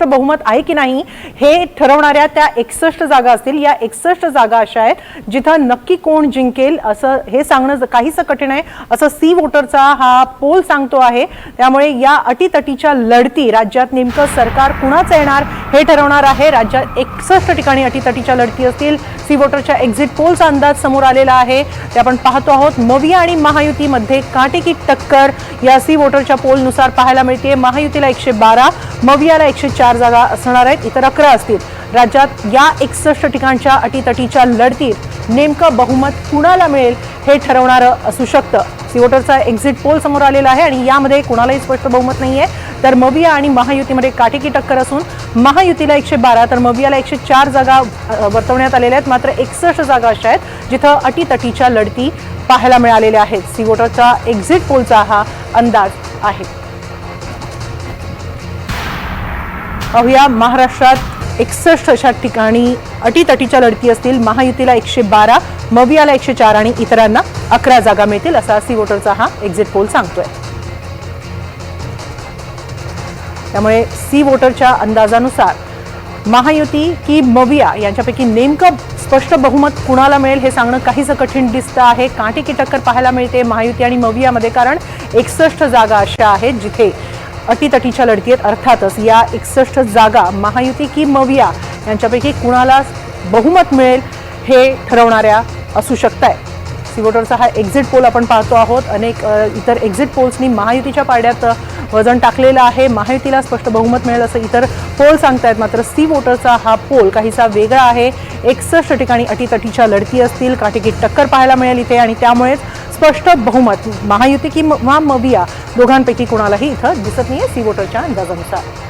स्पष्ट बहुमत आहे की नाही हे ठरवणाऱ्या त्या एकसष्ट जागा असतील. या एकसष्ट जागा अशा आहेत जिथं नक्की कोण जिंकेल असं हे सांगणं काहीसं कठीण आहे. असं सी वोटरचा हा पोल सांगतो आहे. त्यामुळे या अटीतटीच्या लढती राज्यात नेमकं सरकार कुणाचं येणार हे ठरवणार आहे. राज्यात एकसष्ट ठिकाणी अटीतटीच्या लढती असतील. सी वोटरच्या एक्झिट पोलचा अंदाज समोर आलेला आहे. ते आपण पाहतो आहोत. मविया आणि महायुतीमध्ये काटेकी टक्कर या सी वोटरच्या पोलनुसार पाहायला मिळते महायुतीला एकशे बारा मवियाला एकशे चार जागा असणार आहेत. इतर अकरा असतील. राज्यात या एकसष्ट ठिकाणच्या अटीतटीच्या लढतीत नेमकं बहुमत कुणाला मिळेल हे ठरवणारं असू शकतं. सी वोटरचा एक्झिट पोल समोर आलेला आहे आणि यामध्ये कुणालाही स्पष्ट बहुमत नाही आहे तर मविया आणि महायुतीमध्ये काटेकी टक्कर असून महायुतीला एकशे बारा तर मवियाला एकशे चार जागा वर्तवण्यात आलेल्या आहेत. मात्र एकसष्ट जागा अशा आहेत जिथं अटीतटीच्या लढती पाहायला मिळालेल्या आहेत. सी एक्झिट पोलचा हा अंदाज आहे. पाहूया महाराष्ट्रात एकसष्ट अशा ठिकाणी अटीतटीच्या लढती असतील. महायुतीला एकशे बारा मवियाला एकशे चार आणि इतरांना अकरा जागा मिळतील असा सी वोटरचा हा एक्झिट पोल सांगतोय. त्यामुळे सी वोटरच्या अंदाजानुसार महायुती की मविया यांच्यापैकी नेमकं स्पष्ट बहुमत कुणाला मिळेल हे सांगणं काहीसं कठीण दिसतं आहे. काटे की टक्कर पाहायला मिळते महायुती आणि मवियामध्ये कारण एकसष्ट जागा अशा आहेत जिथे अटीतटीच्या लढतीत अर्थातच या एकसष्ट जागा महायुती की मविया यांच्यापैकी कुणाला बहुमत मिळेल हे ठरवणाऱ्या असू शकत आहे वोटरचा हा एक्झिट पोल आपण पाहतो आहोत. अनेक इतर एक्झिट पोल्सनी महायुतीच्या पाड्यात वजन टाकलेलं आहे. महायुतीला स्पष्ट बहुमत मिळेल असं इतर पोल सांगतायत. मात्र सी वोटरचा हा पोल काहीसा वेगळा आहे. एकसष्ट ठिकाणी अटीतटीच्या लढती असतील. काटेकी टक्कर पाहायला मिळेल इथे आणि त्यामुळेच स्पष्ट बहुमत. महायुती किंवा मविया दोघांपैकी कुणालाही इथं दिसत नाहीये सी वोटरच्या अंदाजानुसार.